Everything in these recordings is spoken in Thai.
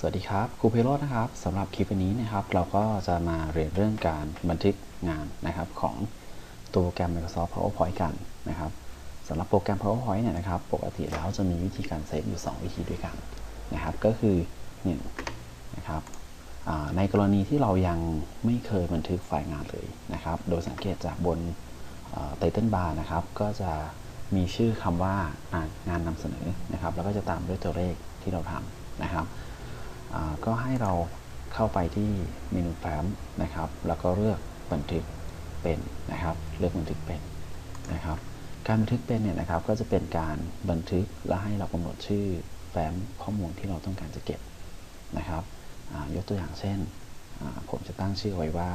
สวัสดีครับครูเพโรจน์นะครับสำหรับคลิปนี้นะครับ เราก็จะมาเรียนเรื่องการบันทึกงานนะครับของตัวโปรแกรม Microsoft PowerPoint กันนะครับสำหรับโปรแกรม PowerPoint เนี่ยนะครับ ปกติแล้วจะมีวิธีการเซฟอยู่ 2 วิธีด้วยกันนะครับ ก็คือ1นะครับในกรณีที่เรายังไม่เคยบันทึกไฟล์งานเลยนะครับ โดยสังเกตจากบนไตเติลบาร์นะครับ ก็จะมีชื่อคำว่างานนำเสนอนะครับ แล้วก็จะตามด้วยตัวเลขที่เราทำนะครับ ก็ให้เราเข้าไปที่เมนูแฟ้มนะครับ แล้วก็เลือกบันทึกเป็นนะครับ เลือกบันทึกเป็นนะครับ การบันทึกเป็นเนี่ยนะครับ ก็จะเป็นการบันทึกและให้เรากำหนดชื่อแฟ้มข้อมูลที่เราต้องการจะเก็บนะครับยกตัวอย่างเช่น ผมจะตั้งชื่อไว้ว่า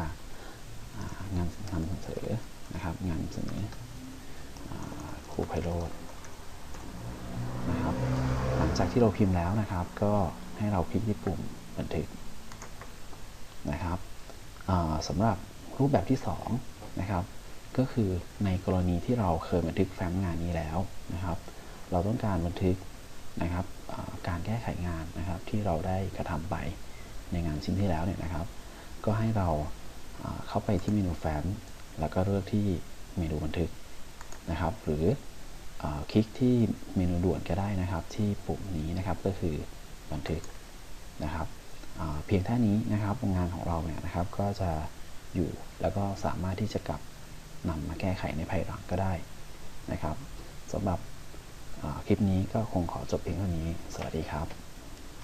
งานนำเสนอนะครับงานเสนอครูไพโรจน์นะครับหลังจากที่เราพิมพ์แล้วนะครับก็ ให้เราคลิกที่ปุ่มบันทึกนะครับสำหรับรูปแบบที่2นะครับก็คือในกรณีที่เราเคยบันทึกแฟ้มงานนี้แล้วนะครับ เราต้องการบันทึกนะครับการแก้ไขงานนะครับที่เราได้กระทำไปในงานชิ้นที่แล้วเนี่ยนะครับ ก็ให้เราเข้าไปที่เมนูแฟ้มแล้วก็เลือกที่เมนูบันทึกนะครับ หรืออคลิกที่เมนูด่วนก็ได้นะครับ ที่ปุ่มนี้นะครับก็คือ บันทึกนะครับเพียงแค่นี้นะครับงานของเราเนี่ยนะครับก็จะอยู่แล้วก็สามารถที่จะกลับนำมาแก้ไขในภายหลังก็ได้นะครับสำหรับคลิปนี้ก็คงขอจบเพียงเท่านี้ สวัสดีครับ